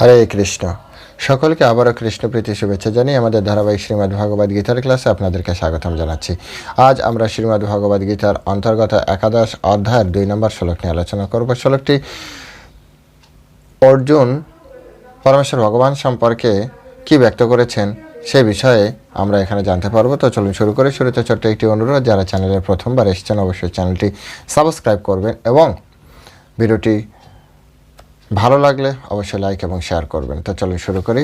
হরে কৃষ্ণ। সকলকে আবারও কৃষ্ণ প্রীতি, শুভেচ্ছা জানিয়ে আমাদের ধারাবাহিক শ্রীমদ্ ভগবদ গীতার ক্লাসে আপনাদেরকে স্বাগতম জানাচ্ছি। আজ আমরা শ্রীমদ্ ভগবদ গীতার অন্তর্গত একাদশ অধ্যায়ের দুই নম্বর শ্লোক নিয়ে আলোচনা করব। শ্লোকটি, অর্জুন পরমেশ্বর ভগবান সম্পর্কে কি ব্যক্ত করেছেন সে বিষয়ে আমরা এখানে জানতে পারব। তো চলুন শুরু করে। শুরুতে ছোট্ট একটি অনুরোধ, যারা চ্যানেলে প্রথমবার এসেছেন, অবশ্যই চ্যানেলটি সাবস্ক্রাইব করবেন এবং ভিডিওটি ভালো লাগলে অবশ্যই লাইক এবং শেয়ার করবেন। তো চলুন শুরু করি।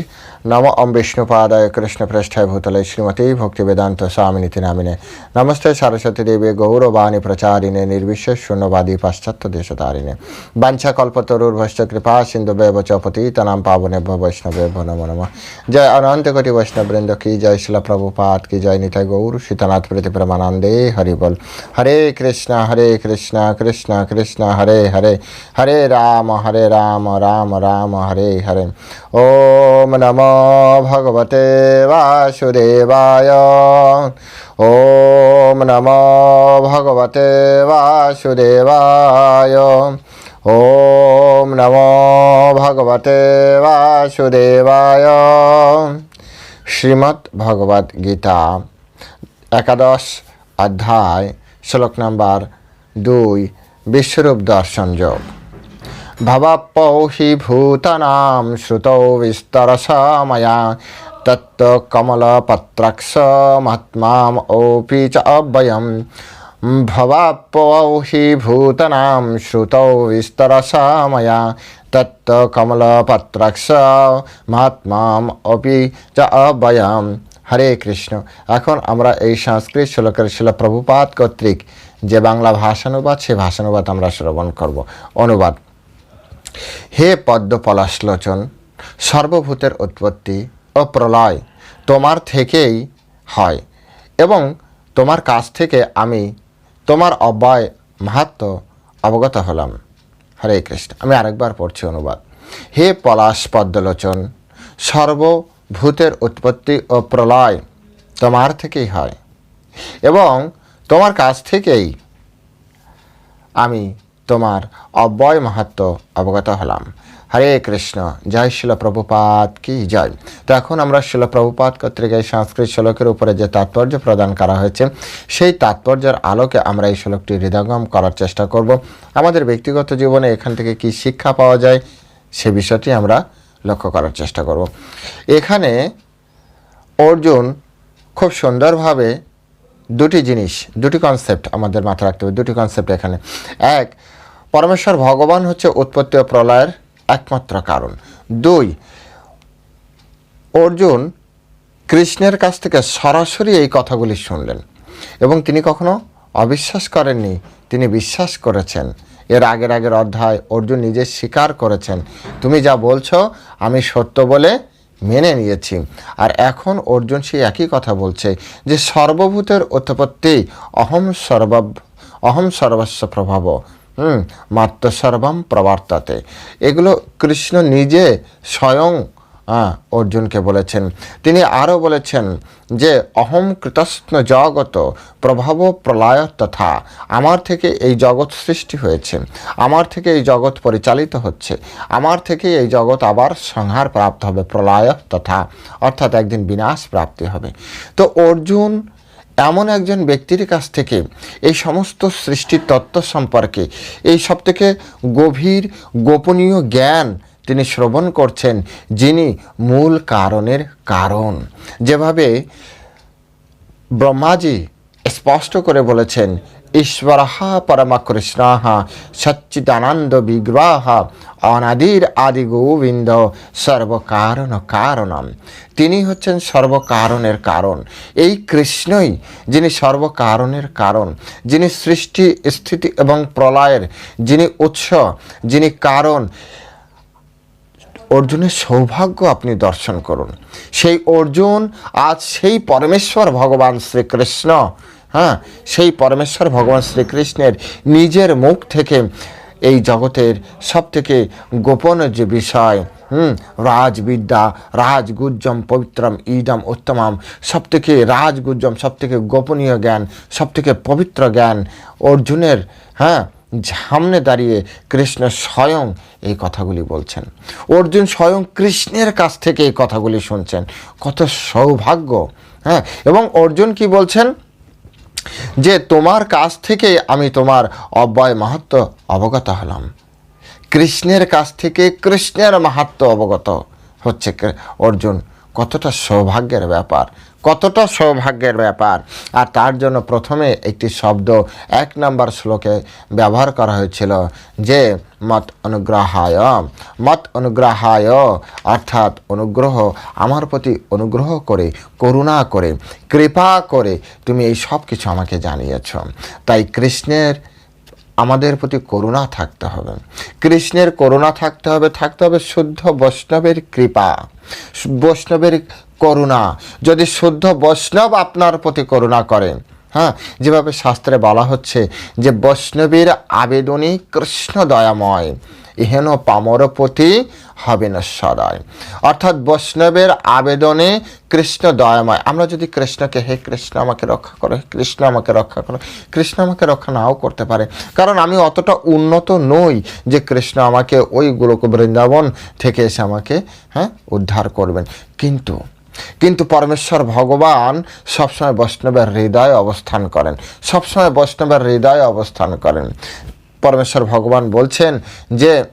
নম ওম বিষ্ণুপাদায় কৃষ্ণ পৃষ্ঠায় ভূতলে শ্রীমতী ভক্তি বেদান্ত স্বামিনীতি নামিনে নমস্তে সরস্বতী দেবী গৌরবাণী প্রচারিণে নির্বিশেষ শূন্যবাদী পাশ্চাত্য দেশতারিণে। বাঞ্ছা কল্পতরুর্ভশ্চ কৃপা সিন্ধু বেব চপতি তনাম পাবনে বৈষ্ণবে নম নম। জয় অনন্ত কোটি বৈষ্ণববৃন্দ কি জয় শিলা প্রভুপাত, কি জয় নিতাই গৌর শীতনাথ প্রীতি প্রমানন্দে হরি বল। হরে কৃষ্ণ হরে কৃষ্ণ কৃষ্ণ কৃষ্ণ, হরে হরে হরে রাম হরে রাম। রাম রাম হরে হরে ওম নমো ভগবতে বাসুদেবায় ওম নমো ভগবতে বাসুদেবায় ওম নমো ভগবতে বাসুদেবায় শ্রীমদ্ ভগবদ গীতা একাদশ অধ্যায় শ্লোক নাম্বার দুই বিশ্বরূপ দর্শন যোগ ভবাপ্পৌ হি ভূতানাং শ্রুতৌ বিস্তরসা ময়া তত্ত্বকমলপত্রক্ষ মহাত্মাম ওপি চ অব্যয়ম ভবাপ্পৌ হি ভূতানাং শ্রুতৌ বিস্তরসা ময়া তত্ত্বকমলপত্রক্ষ মহাত্মাম অপি চ অব্যয়ম হরে কৃষ্ণ এখন আমরা এই সংস্কৃত শ্লোকের শিল প্রভুপাত কর্তৃক যে বাংলা ভাষানুবাদ সে ভাষানুবাদ আমরা শ্রবণ করব। অনুবাদ হে পদ্ম পলাশলোচন সর্বভূতের উৎপত্তি ও প্রলয় তোমার থেকেই হয় এবং তোমার কাছ থেকে আমি তোমার অব্যয় মাহাত্ম অবগত হলাম। হরে কৃষ্ণ। আমি আরেকবার পড়ছি অনুবাদ। হে পলাশ পদ্মলোচন, সর্বভূতের উৎপত্তি ও প্রলয় তোমার থেকেই হয় এবং তোমার কাছ থেকেই আমি তোমার অব্যয় মাহাত্ম অবগত হলাম। হরে কৃষ্ণ, জয় শিল প্রভুপাত কি জয়। তো এখন আমরা শিল প্রভুপাত কর্তৃক এই সংস্কৃত শ্লোকের উপরে যে তাৎপর্য প্রদান করা হয়েছে, সেই তাৎপর্যের আলোকে আমরা এই শ্লোকটি হৃদয়ঙ্গম করার চেষ্টা করব। আমাদের ব্যক্তিগত জীবনে এখান থেকে কি শিক্ষা পাওয়া যায়, সে বিষয়টি আমরা লক্ষ্য করার চেষ্টা করব। এখানে অর্জুন খুব সুন্দরভাবে দুটি জিনিস, দুটি কনসেপ্ট আমাদের মাথায় রাখতে হবে। দুটি কনসেপ্ট এখানে। এক পরমেশ্বর ভগবান হচ্ছে উৎপত্তি ও প্রলয়ের একমাত্র কারণ। দুই, অর্জুন কৃষ্ণের কাছ থেকে সরাসরি এই কথাগুলি শুনলেন এবং তিনি কখনো অবিশ্বাস করেননি, তিনি বিশ্বাস করেছেন। এর আগের আগের অধ্যায় অর্জুন নিজে স্বীকার করেছেন, তুমি যা বলছো আমি সত্য বলে মেনে নিয়েছি। আর এখন অর্জুন সেই একই কথা বলছে যে সর্বভূতের উৎপত্তি অহম সর্ব অহম সর্বস্ব প্রভাব হুম, মাত্র সর্বম প্রবর্তাতে। এগুলো কৃষ্ণ নিজে স্বয়ং অর্জুনকে বলেছেন। তিনি আরও বলেছেন যে, অহম কৃতস্ন জগত প্রভাব প্রলয় তথা আমার থেকে এই জগৎ সৃষ্টি হয়েছে। আমার থেকে এই জগৎ পরিচালিত হচ্ছে। আমার থেকে এই জগৎ আবার সংহার প্রাপ্ত হবে। প্রলয় তথা অর্থাৎ একদিন বিনাশ প্রাপ্তি হবে। তো অর্জুন এমন একজন ব্যক্তির কাছ থেকে এই সমস্ত সৃষ্টির তত্ত্ব সম্পর্কে, এই সব থেকে গভীর গোপনীয় জ্ঞান তিনি শ্রবণ করছেন, যিনি মূল কারণের কারণ। যেভাবে ব্রহ্মাজি স্পষ্ট করে বলেছেন ঈশ্বর পরমকৃষ্ণ সচ্চিদানন্দ বিগ্রহ অনাদির আদি গোবিন্দ সর্বকারণ কারণম। তিনি হচ্ছেন সর্বকারণের কারণ। এই কৃষ্ণই যিনি সর্বকারণের কারণ, যিনি সৃষ্টি, স্থিতি এবং প্রলয়ের, যিনি উৎস, যিনি কারণ, অর্জুনের সৌভাগ্য আপনি দর্শন করুন। সেই অর্জুন, আজ সেই পরমেশ্বর ভগবান শ্রীকৃষ্ণ হ্যাঁ সেই পরমেশ্বর ভগবান শ্রীকৃষ্ণের নিজের মুখ থেকে এই জগতের সব থেকে গোপন যে বিষয়, হুম, রাজবিদ্যা, রাজগুজ্জম, পবিত্রম, ইদম, উত্তমম সব থেকে রাজগুজ্জম সব থেকে গোপনীয় জ্ঞান সব থেকে পবিত্র জ্ঞান, অর্জুনের হ্যাঁ সামনে দাঁড়িয়ে কৃষ্ণ স্বয়ং এই কথাগুলি বলছেন। অর্জুন স্বয়ং কৃষ্ণের কাছ থেকে এই কথাগুলি শুনছেন। কত সৌভাগ্য হ্যাঁ এবং অর্জুন কি বলছেন? যে তোমার কাছ থেকে আমি তোমার অব্যয় মাহাত্ম অবগত হলাম। কৃষ্ণের কাছ থেকে কৃষ্ণের মাহাত্ম অবগত হচ্ছে। অর্জুন, কতটা সৌভাগ্যের ব্যাপার। কতটা সৌভাগ্যের ব্যাপার? আর তার জন্য প্রথমে একটি শব্দ এক নম্বর শ্লোকে ব্যবহার করা হয়েছিল যে, মত অনুগ্রহায়। মত অনুগ্রহায় অর্থাৎ অনুগ্রহ, আমার প্রতি অনুগ্রহ করে, করুণা করে, কৃপা করে তুমি এই সব কিছু আমাকে জানিয়েছ। তাই কৃষ্ণের আমাদের প্রতি করুণা থাকতে হবে। কৃষ্ণের করুণা থাকতে হবে থাকতে হবে শুদ্ধ বৈষ্ণবের কৃপা, বৈষ্ণবের করুণা। যদি শুদ্ধ বৈষ্ণব আপনার প্রতি করুণা করে হ্যাঁ যেভাবে শাস্ত্রে বলা হচ্ছে যে বৈষ্ণবীর আবেদনই কৃষ্ণ দয়াময় ইহেন পামরপতি হবে না সদয় অর্থাৎ বৈষ্ণবের আবেদনে কৃষ্ণ দয়াময়। আমরা যদি কৃষ্ণকে, হে কৃষ্ণ, আমাকে রক্ষা করো, হে কৃষ্ণ, আমাকে রক্ষা করো, কৃষ্ণ আমাকে রক্ষা নাও করতে পারে। কারণ আমি অতটা উন্নত নই যে কৃষ্ণ আমাকে ওই গোলক বৃন্দাবন থেকে এসে আমাকে হ্যাঁ উদ্ধার করবেন। কিন্তু কিন্তু পরমেশ্বর ভগবান সবসময় বৈষ্ণবের হৃদয়ে অবস্থান করেন। সবসময় বৈষ্ণবের হৃদয়ে অবস্থান করেন। পরমেশ্বর ভগবান বলছেন যে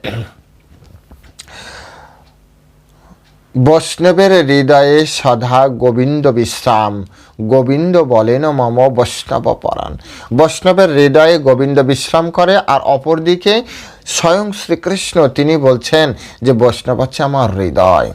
বৈষ্ণবের হৃদয়ে সদা গোবিন্দ বিশ্রাম। গোবিন্দ বলেন, মম বৈষ্ণব পরাণ। বৈষ্ণবের হৃদয়ে গোবিন্দ বিশ্রাম করে আর অপরদিকে স্বয়ং শ্রীকৃষ্ণ তিনি বলছেন যে বৈষ্ণব হচ্ছে আমার হৃদয়।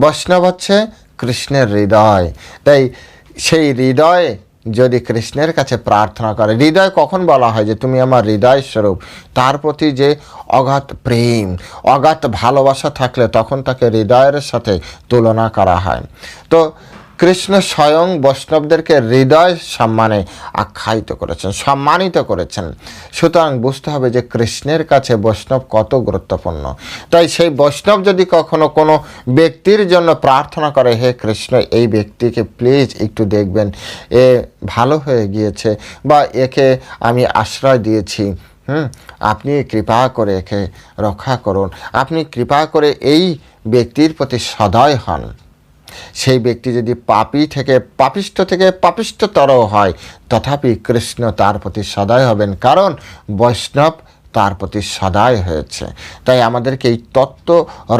বৈষ্ণব হচ্ছে কৃষ্ণের হৃদয়। তাই সেই হৃদয় যদি কৃষ্ণের কাছে প্রার্থনা করে, হৃদয় কখন বলা হয় যে তুমি আমার হৃদয় স্বরূপ? তার প্রতি যে অগাধ প্রেম, অগাধ ভালোবাসা থাকলে তখন তাকে হৃদয়ের সাথে তুলনা করা হয়। তো কৃষ্ণ স্বয়ং বৈষ্ণবদেরকে হৃদয় সম্মানে আখ্যায়িত করেছেন, সম্মানিত করেছেন। সুতরাং বুঝতে হবে যে কৃষ্ণের কাছে বৈষ্ণব কত গুরুত্বপূর্ণ। তাই সেই বৈষ্ণব যদি কখনো কোনো ব্যক্তির জন্য প্রার্থনা করে, হে কৃষ্ণ, এই ব্যক্তিকে প্লিজ একটু দেখবেন। এ ভালো হয়ে গিয়েছে বা একে আমি আশ্রয় দিয়েছি। হুম, আপনি কৃপা করে একে রক্ষা করুন। আপনি কৃপা করে এই ব্যক্তির প্রতি সদয় হন। সেই ব্যক্তি যদি পাপি থেকে পাপিষ্ঠ থেকে পাপিষ্ঠতর হয়, তথাপি কৃষ্ণ তার প্রতি সদয় হবেন। কারণ বৈষ্ণব তার প্রতি সদায় হয়েছে। তাই আমাদেরকে এই তত্ত্ব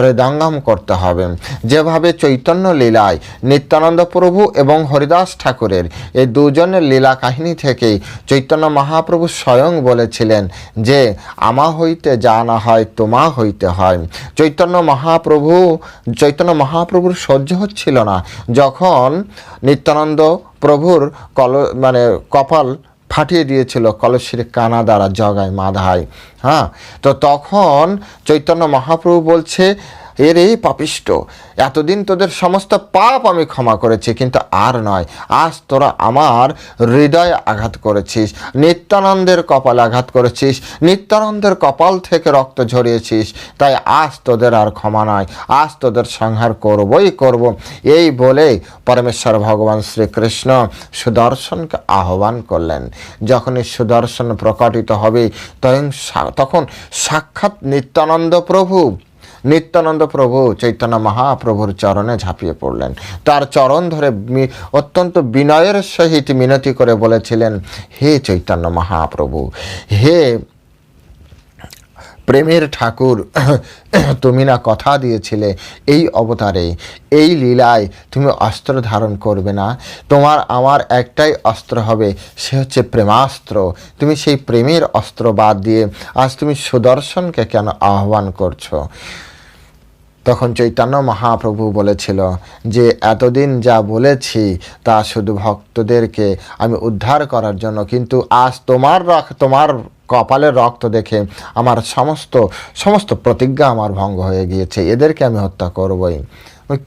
হৃদঙ্গম করতে হবে। যেভাবে চৈতন্য লীলায় নিত্যানন্দ প্রভু এবং হরিদাস ঠাকুরের এই দুজনের লীলা কাহিনী থেকেই চৈতন্য মহাপ্রভু স্বয়ং বলেছিলেন যে, আমা হইতে যা না হয়, তোমা হইতে হয়। চৈতন্য মহাপ্রভু, চৈতন্য মহাপ্রভুর সহ্য হচ্ছিল না। যখন নিত্যানন্দ প্রভুর কল মানে কপাল ফাটিয়ে দিয়েছিল কলসির কানা দ্বারা জগায় মাধায় হ্যাঁ? তো তখন চৈতন্য মহাপ্রভু বলছে এর এই পাপিষ্ট। এতদিন তোদের সমস্ত পাপ আমি ক্ষমা করেছি, কিন্তু আর নয়, আজ তোরা আমার হৃদয়ে আঘাত করেছিস, নিত্যানন্দের কপালে আঘাত করেছিস, নিত্যানন্দের কপাল থেকে রক্ত ঝরিয়েছিস, তাই আজ তোদের আর ক্ষমা নয় আজ তোদের সংহার করবই করব। এই বলে পরমেশ্বর ভগবান শ্রীকৃষ্ণ সুদর্শনকে আহ্বান করলেন। যখনই সুদর্শন প্রকটিত হবে তখন তখন সাক্ষাৎ নিত্যানন্দ প্রভু নিত্যানন্দ প্রভু চৈতন্য মহাপ্রভুর চরণে ঝাঁপিয়ে পড়লেন। তার চরণ ধরে অত্যন্ত বিনয়ের সহিত মিনতি করে বলেছিলেন, হে চৈতন্য মহাপ্রভু, হে প্রেমের ঠাকুর, তুমি না কথা দিয়েছিলে এই অবতারে, এই লীলায় তুমি অস্ত্র ধারণ করবে না। তোমার, আমার একটাই অস্ত্র হবে, সে হচ্ছে প্রেমাস্ত্র। তুমি সেই প্রেমের অস্ত্র বাদ দিয়ে আজ তুমি সুদর্শনকে কেন আহ্বান করছ? তখন চৈতন্য মহাপ্রভু বলেছিল যে, এতদিন যা বলেছি তা শুধু ভক্তদেরকে আমি উদ্ধার করার জন্য, কিন্তু আজ তোমার রক তোমার কপালের রক্ত দেখে আমার সমস্ত সমস্ত প্রতিজ্ঞা আমার ভঙ্গ হয়ে গিয়েছে। এদেরকে আমি হত্যা করবই।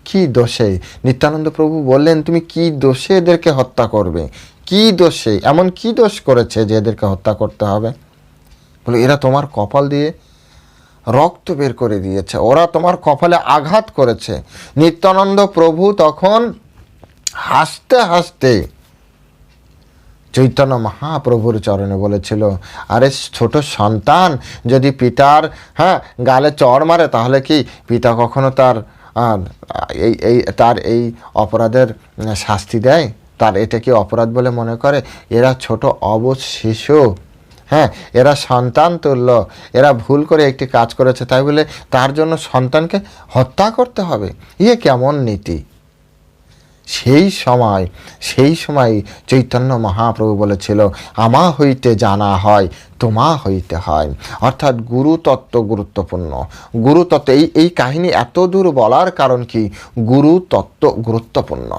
কি দোষে? নিত্যানন্দ প্রভু বললেন, তুমি কি দোষে এদেরকে হত্যা করবে? কি দোষে? এমন কি দোষ করেছে যে এদেরকে হত্যা করতে হবে? বলে, এরা তোমার কপাল দিয়ে রক্ত বের করে দিয়েছে। ওরা তোমার কপালে আঘাত করেছে। নিত্যানন্দ প্রভু তখন হাসতে হাসতে চৈতন্য মহাপ্রভুর চরণে বলেছিল, আরে ছোট সন্তান, যদি পিতার হ্যাঁ গালে চড় মারে, তাহলে কি পিতা কখনো তার এই এই, তার এই অপরাধের শাস্তি দেয়? তার এটা কি অপরাধ বলে মনে করে? এরা ছোট অবশ শিশু। হ্যাঁ এরা সন্তান তুল্য। এরা ভুল করে একটি কাজ করেছে, তাই বলে তার জন্য সন্তানকে হত্যা করতে হবে। ইয়ে কেমন নীতি? সেই সময় সেই সময় চৈতন্য মহাপ্রভু বলেছিল আমা হইতে জানা হয় তোমা হইতে হয়। অর্থাৎ গুরু তত্ত্ব গুরুত্বপূর্ণ। গুরুতত্ত্ব এই এই কাহিনী এত দূর বলার কারণ কি? গুরু তত্ত্ব গুরুত্বপূর্ণ।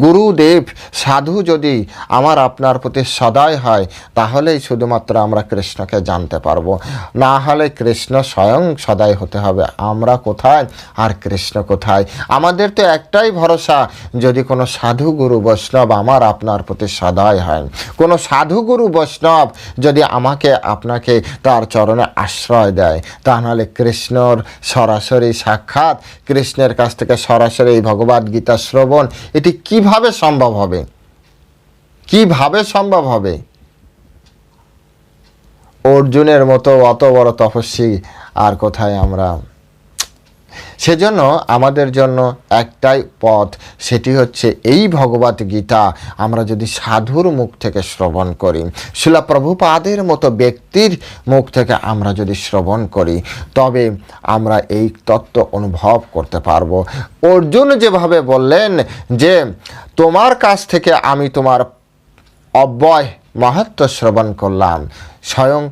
গুরুদেব, সাধু যদি আমার আপনার প্রতি সদয় হয়, তাহলেই শুধুমাত্র আমরা কৃষ্ণকে জানতে পারব। না হলে কৃষ্ণ স্বয়ং সদয় হতে হবে। আমরা কোথায় আর কৃষ্ণ কোথায়? আমাদের তো একটাই ভরসা, যদি কোনো সাধু গুরু বৈষ্ণব আমার আপনার প্রতি সদয় হয়। কোনো সাধু গুরু বৈষ্ণব যদি আমাকে আপনাকে তার চরণে আশ্রয় দেয়। তা নাহলে কৃষ্ণর সরাসরি সাক্ষাৎ, কৃষ্ণের কাছ থেকে সরাসরি এই ভগবদ গীতা শ্রবণ, এটি কীভাবে সম্ভব হবে? কীভাবে সম্ভব হবে? অর্জুনের মতো অত বড় তপস্বী আর কোথায় আমরা? সেজন্য আমাদের জন্য একটাই পথ, সেটি হচ্ছে এই ভগবত গীতা আমরা যদি সাধুর মুখ থেকে শ্রবণ করি, শিলা প্রভুপাদের মতো ব্যক্তির মুখ থেকে আমরা যদি শ্রবণ করি, তবে আমরা এই তত্ত্ব অনুভব করতে পারব। অর্জুন যেভাবে বললেন যে, তোমার কাছ থেকে আমি তোমার অব্যয় মাহাত্ম শ্রবণ করলাম, স্বয়ং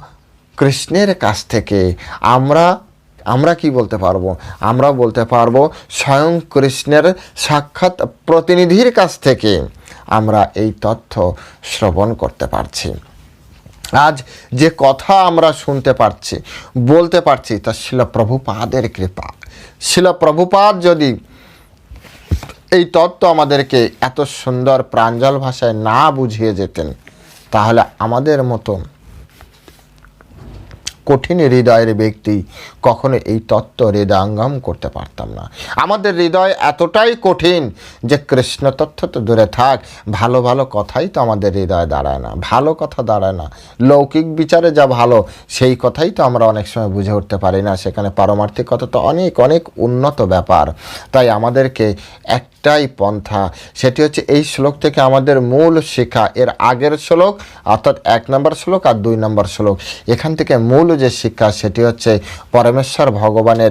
কৃষ্ণের কাছ থেকে আমরা আমরা কি বলতে পারব? আমরা বলতে পারব স্বয়ং কৃষ্ণের সাক্ষাৎ প্রতিনিধির কাছ থেকে আমরা এই তথ্য শ্রবণ করতে পারছি। আজ যে কথা আমরা শুনতে পারছি, বলতে পারছি, তা শিল প্রভুপাদের কৃপা। শিল প্রভুপাদ যদি এই তত্ত্ব আমাদেরকে এত সুন্দর প্রাঞ্জল ভাষায় না বুঝিয়ে যেতেন, তাহলে আমাদের মতো কঠিন হৃদয়ের ব্যক্তি, কখনো এই তত্ত্ব হৃদয়ঙ্গম করতে পারতাম না। আমাদের হৃদয় এতটাই কঠিন যে কৃষ্ণ তত্ত্ব তো দূরে থাক, ভালো ভালো কথাই তো আমাদের হৃদয়ে দাঁড়ায় না, ভালো কথা দাঁড়ায় না। লৌকিক বিচারে যা ভালো, সেই কথাই তো আমরা অনেক সময় বুঝে উঠতে পারি না। সেখানে পারমার্থিক কথা তো অনেক অনেক উন্নত ব্যাপার। তাই আমাদেরকে একটাই পন্থা, সেটি হচ্ছে এই শ্লোক থেকে আমাদের মূল শিক্ষা এর আগের শ্লোক, অর্থাৎ এক নম্বর শ্লোক আর দুই নম্বর শ্লোক। এখান থেকে মূল যে শিক্ষা সেটি হচ্ছে পরমেশ্বর ভগবানের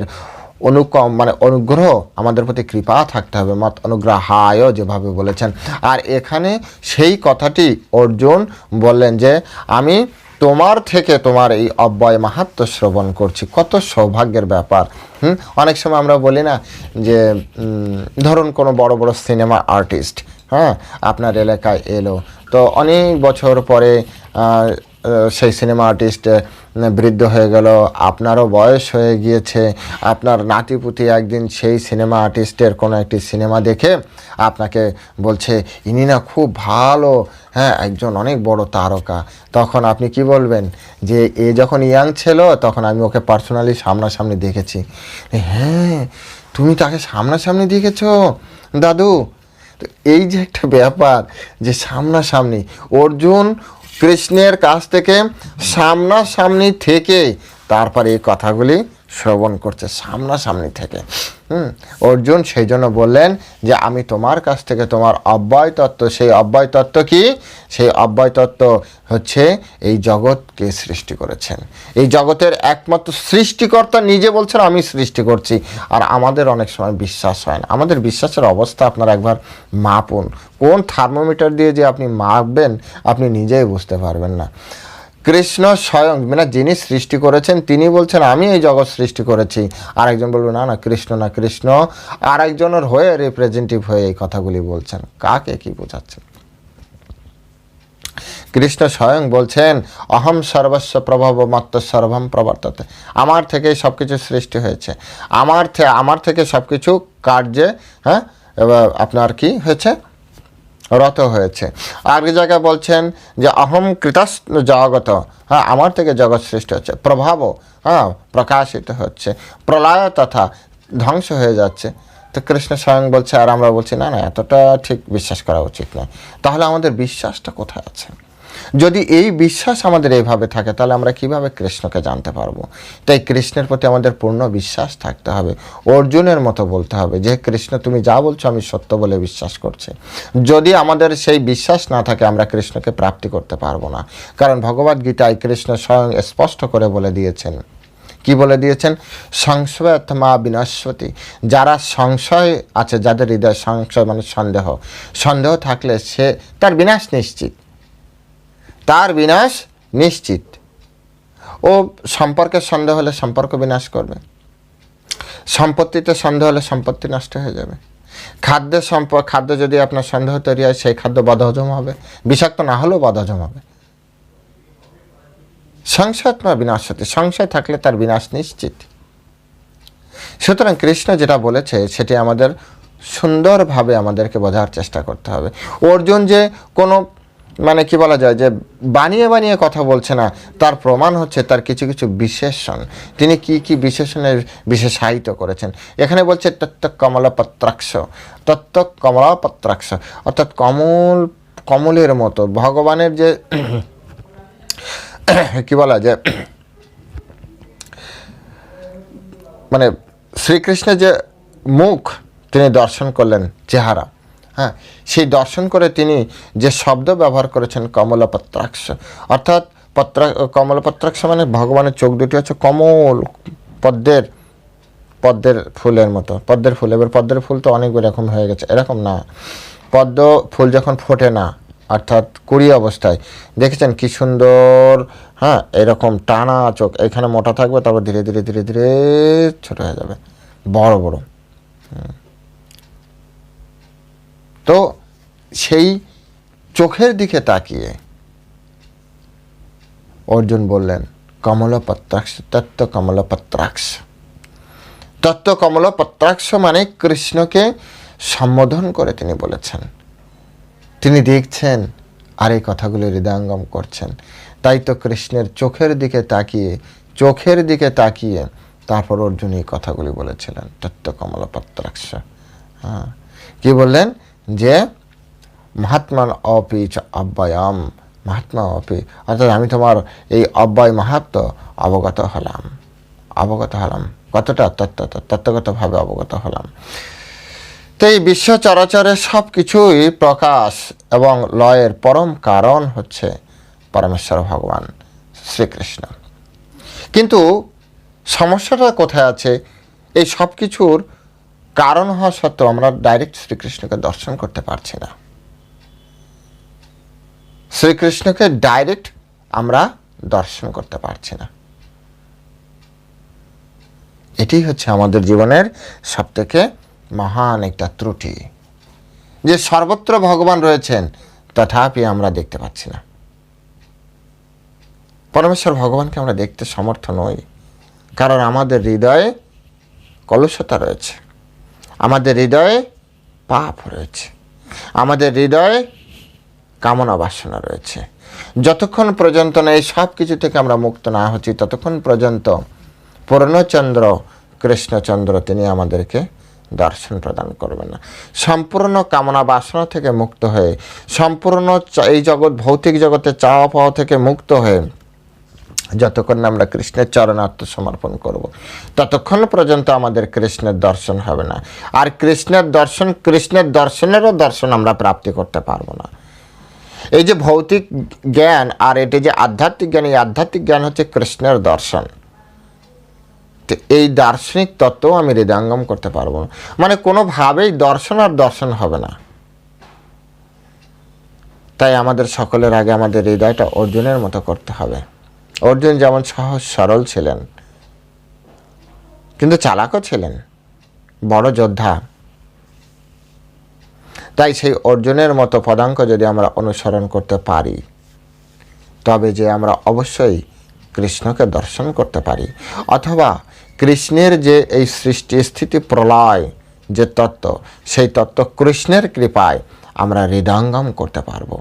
অনুকম মানে অনুগ্রহ, আমাদের প্রতি কৃপা থাকতে হবে, মত অনুগ্রহ অনুগ্রহায় যেভাবে বলেছেন। আর এখানে সেই কথাটি অর্জুন বললেন যে, আমি তোমার থেকে তোমার এই অব্যয় মাহাত্ম শ্রবণ করছি। কত সৌভাগ্যের ব্যাপার। হুম? অনেক সময় আমরা বলি না যে ধরুন কোনো বড় বড় সিনেমা আর্টিস্ট হ্যাঁ আপনার এলাকায় এলো। তো অনেক বছর পরে সেই সিনেমা আর্টিস্ট বৃদ্ধ হয়ে গেল। আপনারও বয়স হয়ে গিয়েছে। আপনার নাতিপুতি একদিন সেই সিনেমা আর্টিস্টের কোনো একটি সিনেমা দেখে আপনাকে বলছে, ইনি না খুব ভালো হ্যাঁ একজন অনেক বড় তারকা। তখন আপনি কি বলবেন? যে, এ যখন ইয়াং ছিল, তখন আমি ওকে পার্সোনালি সামনাসামনি দেখেছি। হ্যাঁ তুমি তাকে সামনাসামনি দেখেছ, দাদু? এই যে একটা ব্যাপার যে সামনাসামনি অর্জুন কৃষ্ণের কাছ থেকে সামনাসামনি থেকে তারপরে এই কথাগুলি শ্রবণ করছে সামনাসামনি থেকে। হুম, অর্জুন সেই জন্য বললেন যে, আমি তোমার কাছ থেকে তোমার অব্যয় তত্ত্ব, সেই অব্যয় তত্ত্ব কি? সেই অব্যয় তত্ত্ব হচ্ছে এই জগৎকে সৃষ্টি করেছেন। এই জগতের একমাত্র সৃষ্টিকর্তা নিজে বলছেন, আমি সৃষ্টি করছি। আর আমাদের অনেক সময় বিশ্বাস হয় না। আমাদের বিশ্বাসের অবস্থা আপনারা একবার মাপুন। কোন থার্মোমিটার দিয়ে যে আপনি মাপবেন, আপনি নিজেই বুঝতে পারবেন না। কৃষ্ণ স্বয়ং মানে যিনি সৃষ্টি করেছেন, তিনি বলছেন, আমি এই জগৎ সৃষ্টি করেছি। আরেকজন বলবে না না, কৃষ্ণ না, কৃষ্ণ। আরেকজনের হয়ে রিপ্রেজেন্টেটিভ হয়ে এই কথাগুলি বলছেন। কাকে কি বোঝাচ্ছেন? কৃষ্ণ স্বয়ং বলছেন, অহম সর্বস্ব প্রভাব মাত্র সর্বম প্রবর্ততে। আমার থেকেই সব কিছু সৃষ্টি হয়েছে। আমার আমার থেকে সব কিছু কার্যে হ্যাঁ আপনার কি হয়েছে? রত হয়েছে। আর এক জায়গায় বলছেন যে অহম কৃতাস জগত। হ্যাঁ আমার থেকে জগৎ সৃষ্টি হচ্ছে, প্রভাবও হ্যাঁ প্রকাশিত হচ্ছে, প্রলয় তথা ধ্বংস হয়ে যাচ্ছে। তো কৃষ্ণ স্বয়ং বলছে, আর আমরা বলছি, না না, এতটা ঠিক বিশ্বাস করা উচিত নয়। তাহলে আমাদের বিশ্বাসটা কোথায় আছে? যদি এই বিশ্বাস আমাদের এইভাবে থাকে, তাহলে আমরা কীভাবে কৃষ্ণকে জানতে পারব? তাই কৃষ্ণের প্রতি আমাদের পূর্ণ বিশ্বাস থাকতে হবে। অর্জুনের মতো বলতে হবে যে, কৃষ্ণ, তুমি যা বলছো আমি সত্য বলে বিশ্বাস করছি। যদি আমাদের সেই বিশ্বাস না থাকে, আমরা কৃষ্ণকে প্রাপ্তি করতে পারব না। কারণ ভগবদ গীতায় কৃষ্ণ স্বয়ং স্পষ্ট করে বলে দিয়েছেন। কি বলে দিয়েছেন? সংশয় মা বিনশ্বতী। যারা সংশয় আছে, যাদের হৃদয় সংশয় মানে সন্দেহ সন্দেহ থাকলে সে তার বিনাশ নিশ্চিত। তার বিনাশ নিশ্চিত। ও সম্পর্কের সন্দেহ হলে সম্পর্ক বিনাশ করবে। সম্পত্তিতে সন্দেহ হলে সম্পত্তি নষ্ট হয়ে যাবে। খাদ্য সম্প, খাদ্য যদি আপনার সন্দেহ তৈরি হয়, সেই খাদ্য বদহজম হবে। বিষাক্ত না হলেও বদহজম হবে। সংশয়াত্মা বিনাশ হতে, সংশয় থাকলে তার বিনাশ নিশ্চিত। সুতরাং কৃষ্ণ যেটা বলেছে, সেটি আমাদের সুন্দরভাবে আমাদেরকে বোঝার চেষ্টা করতে হবে। অর্জুন যে কোনো মানে কি বলা যায় যে বানিয়ে বানিয়ে কথা বলছে না, তার প্রমাণ হচ্ছে তার কিছু কিছু বিশেষণ। তিনি কি কি বিশেষণের বিশেষায়িত করেছেন? এখানে বলছে তত্ত্ব কমলপত্রাক্ষ। তত্ত্ব কমলাপত্রাক্ষ। অর্থাৎ কমল, কমলের মতো। ভগবানের যে কি বলা যায় মানে শ্রীকৃষ্ণের যে মুখ, তিনি দর্শন করলেন চেহারা। হ্যাঁ সেই দর্শন করে তিনি যে শব্দ ব্যবহার করেছেন কমলপত্রাক্ষ। অর্থাৎ পত্রা, কমলপত্রাক্ষ মানে ভগবানের চোখ দুটি হচ্ছে কমল পদ্মের পদ্মের ফুলের মতো। পদ্মের ফুল, এবার পদ্মের ফুল তো অনেক এরকম হয়ে গেছে, এরকম না। পদ্ম ফুল যখন ফোটে না, অর্থাৎ কুড়ি অবস্থায়, দেখেছেন কি সুন্দর হ্যাঁ এরকম টানা চোখ, এখানে মোটা থাকবে, তারপর ধীরে ধীরে ধীরে ধীরে ছোট হয়ে যাবে, বড় বড়। হুম। তো সেই চোখের দিকে তাকিয়ে অর্জুন বললেন, কমলপত্রাক্ষ, তত্ত্ব কমলপত্রাক্ষ। তত্ত্ব কমলপত্রাক্ষ মানে কৃষ্ণকে সম্বোধন করে তিনি বলেছেন। তিনি দেখছেন আর এই কথাগুলো হৃদয়ঙ্গম করছেন। তাই তো কৃষ্ণের চোখের দিকে তাকিয়ে, চোখের দিকে তাকিয়ে তারপর অর্জুন এই কথাগুলি বলেছিলেন, তত্ত্ব কমলপত্রাক্ষ। হ্যাঁ। কি বললেন? যে মহাত্মান অপি অব্যয়ম মহাত্মা অপি অর্থাৎ আমি তোমার এই অব্যয় মাহাত্ম অবগত হলাম। অবগত হলাম। কতটা? তত্ত্ব, তত্ত্বগতভাবে অবগত হলাম। তো এই বিশ্ব চরাচরের সব কিছুই প্রকাশ এবং লয়ের পরম কারণ হচ্ছে পরমেশ্বর ভগবান শ্রীকৃষ্ণ। কিন্তু সমস্যাটা কোথায় আছে? এই সব কিছুর কারণ হওয়া সত্ত্বেও আমরা ডাইরেক্ট শ্রীকৃষ্ণকে দর্শন করতে পারছি না। শ্রীকৃষ্ণকে ডাইরেক্ট আমরা দর্শন করতে পারছি না। এটি হচ্ছে আমাদের জীবনের সবথেকে মহান একটা ত্রুটি। যে সর্বত্র ভগবান রয়েছেন, তথাপি আমরা দেখতে পাচ্ছি না। পরমেশ্বর ভগবানকে আমরা দেখতে সমর্থ নই, কারণ আমাদের হৃদয়ে কলুষতা রয়েছে। আমাদের হৃদয়ে পাপ রয়েছে। আমাদের হৃদয়ে কামনা বাসনা রয়েছে। যতক্ষণ পর্যন্ত না এই সব কিছু থেকে আমরা মুক্ত না হচ্ছি, ততক্ষণ পর্যন্ত পূর্ণচন্দ্র, কৃষ্ণচন্দ্র তিনি আমাদেরকে দর্শন প্রদান করবেন না। সম্পূর্ণ কামনা বাসনা থেকে মুক্ত হয়ে, সম্পূর্ণ এই জগৎ, ভৌতিক জগতে চাওয়া পাওয়া থেকে মুক্ত হয়ে যতক্ষণ না আমরা কৃষ্ণের চরণে আত্মসমর্পণ করব, ততক্ষণ পর্যন্ত আমাদের কৃষ্ণের দর্শন হবে না। আর কৃষ্ণের দর্শন, কৃষ্ণের দর্শনেরও দর্শন আমরা প্রাপ্তি করতে পারব না। এই যে ভৌতিক জ্ঞান আর এটি যে আধ্যাত্মিক জ্ঞান, এই আধ্যাত্মিক জ্ঞান হচ্ছে কৃষ্ণের দর্শন। এই দার্শনিক তত্ত্ব আমি হৃদয়ঙ্গম করতে পারব। না মানে কোনোভাবেই দর্শন আর দর্শন হবে না। তাই আমাদের সকলের আগে আমাদের হৃদয়টা অর্জুনের মতো করতে হবে। অর্জুন যেমন সহজ সরল ছিলেন, কিন্তু চালাকও ছিলেন, বড় যোদ্ধা। তাই সেই অর্জুনের মতো পদাঙ্ক যদি আমরা অনুসরণ করতে পারি, তবে যে আমরা অবশ্যই কৃষ্ণকে দর্শন করতে পারি, অথবা কৃষ্ণের যে এই সৃষ্টি স্থিতি প্রলয় যে তত্ত্ব, সেই তত্ত্ব কৃষ্ণের কৃপায় আমরা হৃদয়ঙ্গম করতে পারব।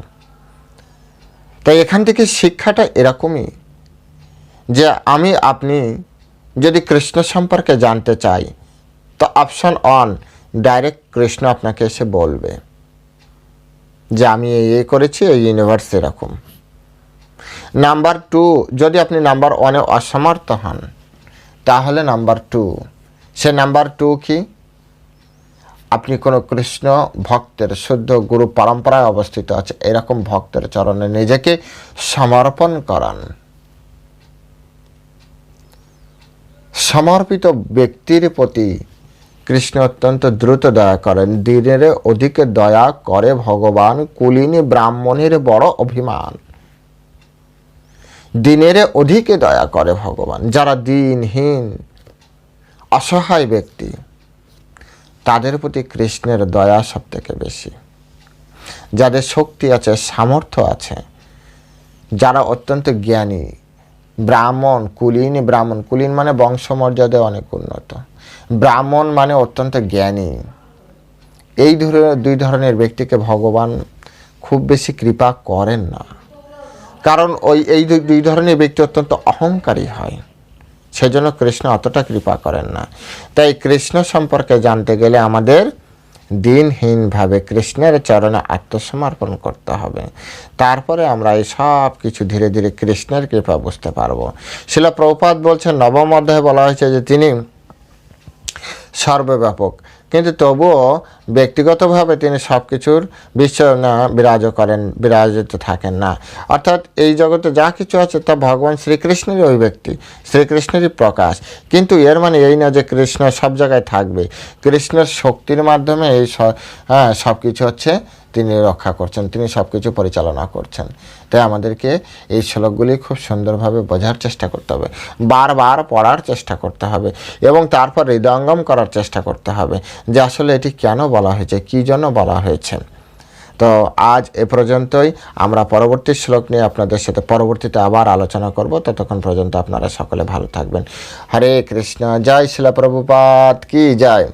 তাই এখান থেকে শিক্ষাটা এরকমই। যে আমি আপনি যদি কৃষ্ণ সম্পর্কে জানতে চাই, তো অপশন অন ডাইরেক্ট কৃষ্ণ আপনাকে এসে বলবে যে আমি এই করেছি, এই ইউনিভার্স এরকম। নাম্বার টু যদি আপনি নাম্বার ওয়ানে অসমর্থ হন, তাহলে নাম্বার টু সে নাম্বার টু কি? আপনি কোনো কৃষ্ণ ভক্তের শুদ্ধ গুরু পরম্পরায় অবস্থিত আছে, এরকম ভক্তের চরণে নিজেকে সমর্পণ করান। সমর্পিত ব্যক্তির প্রতি কৃষ্ণ অত্যন্ত দ্রুত দয়া করেন। দিনের অধিক দয়া করে ভগবান কুলিনী ব্রাহ্মণের বড় অভিমান। দিনের অধিক দয়া করে ভগবান। যারা দিনহীন অসহায় ব্যক্তি, তাদের প্রতি কৃষ্ণের দয়া সব থেকে বেশি। যাদের শক্তি আছে, সামর্থ্য আছে, যারা অত্যন্ত জ্ঞানী ব্রাহ্মণ, কুলীন ব্রাহ্মণ, কুলীন মানে বংশমর্যাদায় অনেক উন্নত। ব্রাহ্মণ মানে অত্যন্ত জ্ঞানী। এই ধরনের, দুই ধরনের ব্যক্তিকে ভগবান খুব বেশি কৃপা করেন না। কারণ ওই, এই দুই- ধরনের ব্যক্তি অত্যন্ত অহংকারী হয়। সেজন্য কৃষ্ণ অতটা কৃপা করেন না। তাই কৃষ্ণ সম্পর্কে জানতে গেলে আমাদের দিনহীনভাবে কৃষ্ণের চরণে আত্মসমর্পণ করতে হবে। তারপরে আমরা এই সব কিছু ধীরে ধীরে কৃষ্ণের কৃপা বুঝতে পারব। শিলা প্রভুপাত বলছেন, নবম অধ্যায়ে বলা হয়েছে যে তিনি সর্বব্যাপক কিন্তু তবুও ব্যক্তিগতভাবে তিনি সব কিছুর বিশ্ব না বিরাজ করেন, বিরাজিত থাকেন না। অর্থাৎ এই জগতে যা কিছু আছে তা ভগবান শ্রীকৃষ্ণেরই অভিব্যক্তি শ্রীকৃষ্ণেরই প্রকাশ। কিন্তু এর মানে এই না যে কৃষ্ণ সব জায়গায় থাকবে। কৃষ্ণের শক্তির মাধ্যমে এই হ্যাঁ সব কিছু হচ্ছে তিনি রক্ষা করছেন, তিনি সব কিছু পরিচালনা করছেন। তাই আমাদেরকে এই শ্লোকগুলি খুব সুন্দরভাবে বোঝার চেষ্টা করতে হবে, বারবার পড়ার চেষ্টা করতে হবে এবং তারপর হৃদয়ঙ্গম করার চেষ্টা করতে হবে যে আসলে এটি কেন বলা হয়েছে, কী জন্য বলা হয়েছে। তো আজ এ পর্যন্তই, আমরা পরবর্তী শ্লোক নিয়ে আপনাদের সাথে পরবর্তীতে আবার আলোচনা করব। ততক্ষণ পর্যন্ত আপনারা সকলে ভালো থাকবেন। হরে কৃষ্ণ, জয় শিলা প্রভুপাত কি জয়।